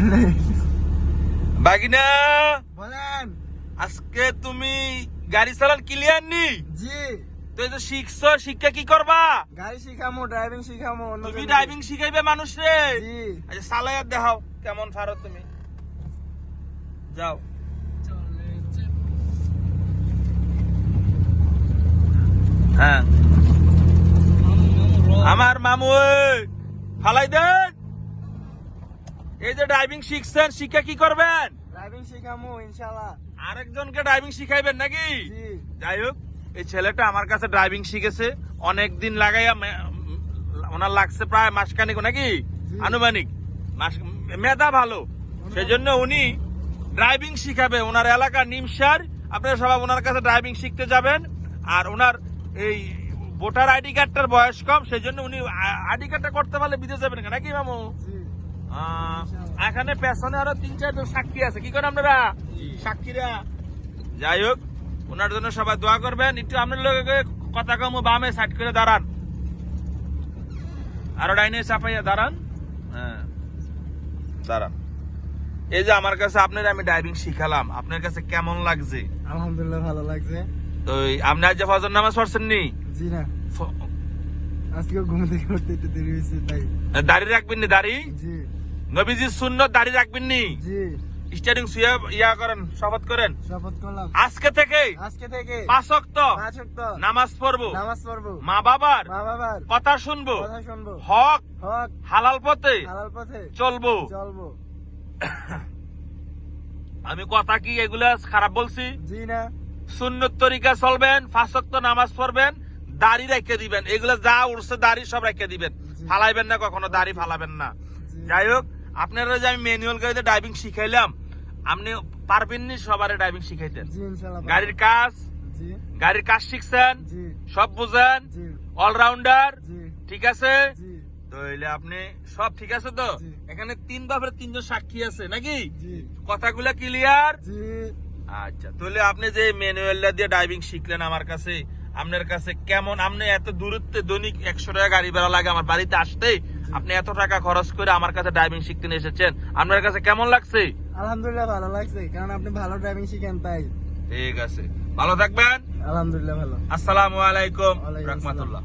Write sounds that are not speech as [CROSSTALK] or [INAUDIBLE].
[LAUGHS] বাগিনা! বলেন। আজকে তুমি গাড়ি চালান ক্লিয়ার নি? জি। তো শিখছো শিক্ষা কি করবা? গাড়ি শিখামো ড্রাইভিং শিখামো তুমি ড্রাইভিং শিখাইবে মানুষরে জি। আচ্ছা চালাইয়া দেখাও কেমন পারো তুমি। যাও। হ্যাঁ। আমার মামু ফালাই দেন এই যে ড্রাইভিং শিখছেন শিক্ষা কি করবেন? ড্রাইভিং শিখামো ইনশাআল্লাহ। আরেকজনকে ড্রাইভিং শিখাইবেন নাকি? যাই হোক এই ছেলেটা আমার কাছে ড্রাইভিং শিখেছে। অনেক দিন লাগাইয়া ওনার লাগছে প্রায় মাসখানিক নাকি? আনুমানিক। মাস মেধা ভালো। সেজন্য উনি ড্রাইভিং শিখাবে। ওনার এলাকা নিমসার আপনারা সবাই ওনার কাছে ড্রাইভিং শিখতে যাবেন। আর ওনার এই ভোটার আইডি কার্ডটার বয়স কম সেজন্য উনি আইডি কার্ডটা করতে পারলে বিদেশ যাবেন নাকি মামু? এখানে পেছনে আরও তিন চারজন সাক্ষী আছে। কি করেন আপনারা? সাক্ষীরা? যাই হোক ওনার জন্য সবাই দোয়া করবেন। একটু আপনার লোকে কথা কম বামে সাইড করে দাঁড়ান। আরও ডাইনে চাপাইয়া দাঁড়ান। হ্যাঁ দাঁড়ান। এই যে আমার কাছে আপনার আমি ড্রাইভিং শিখালাম। আপনার কাছে কেমন লাগছে? আলহামদুলিল্লাহ ভালো লাগছে। তো আপনি আজ যে ফজর নামাজ পড়ছেন নি? জি না। আজকে ঘুম থেকে করতে একটু দেরি হয়েছে তাই। দাড়ি রাখবেন নি দাড়ি জি। নবীজির শূন্য দাড়ি রাখবেন নি সুয়া ইয়া করেন শপথ করেন। শপথ করলাম। আজকে থেকে আজকে থেকে পাঁচ অক্ত নামাজ পড়ব। নামাজ পড়ব। মা বাবার মা বাবার কথা শুনব। কথা শুনব। হক হক হালাল পথে হালাল পথে চলবো। চলবো। আমি কথা কি এগুলা খারাপ বলছি? জি না। সুন্নত তরিকা চলবেন অক্ত নামাজ পড়বেন দাড়ি রেখে দিবেন। এগুলা যা উঠছে দাড়ি সব রেখে দিবেন। ফালাইবেন না কখনো দাড়ি ফালাবেন না। যাই হোক আপনারা যে আমি ম্যানুয়াল গাড়িতে ড্রাইভিং শিখাইলাম আপনি পারবেন নি সবারে ড্রাইভিং শিখাইতেন গাড়ির কাজ গাড়ির কাজ শিখছেন সব বুঝেন অলরাউন্ডার ঠিক আছে? তাহলে আপনি সব ঠিক আছে তো? এখানে তিন বাপের তিনজন সাক্ষী আছে নাকি? কথাগুলো ক্লিয়ার আচ্ছা তাহলে আপনি যে ম্যানুয়ালটা দিয়ে ড্রাইভিং শিখলেন আমার কাছে আপনার কাছে কেমন? আপনি এত দূরত্বে দৈনিক একশো টাকা গাড়ি ভাড়া লাগে আমার বাড়িতে আসতে আপনি এত টাকা খরচ করে আমার কাছে ড্রাইভিং শিখতে এসেছেন আপনার কাছে কেমন লাগছে? আলহামদুলিল্লাহ ভালো লাগছে কারণ আপনি ভালো ড্রাইভিং শিখেন তাই। ঠিক আছে। ভালো থাকবেন? আলহামদুলিল্লাহ ভালো। আসসালামু আলাইকুম রহমতুল্লাহ।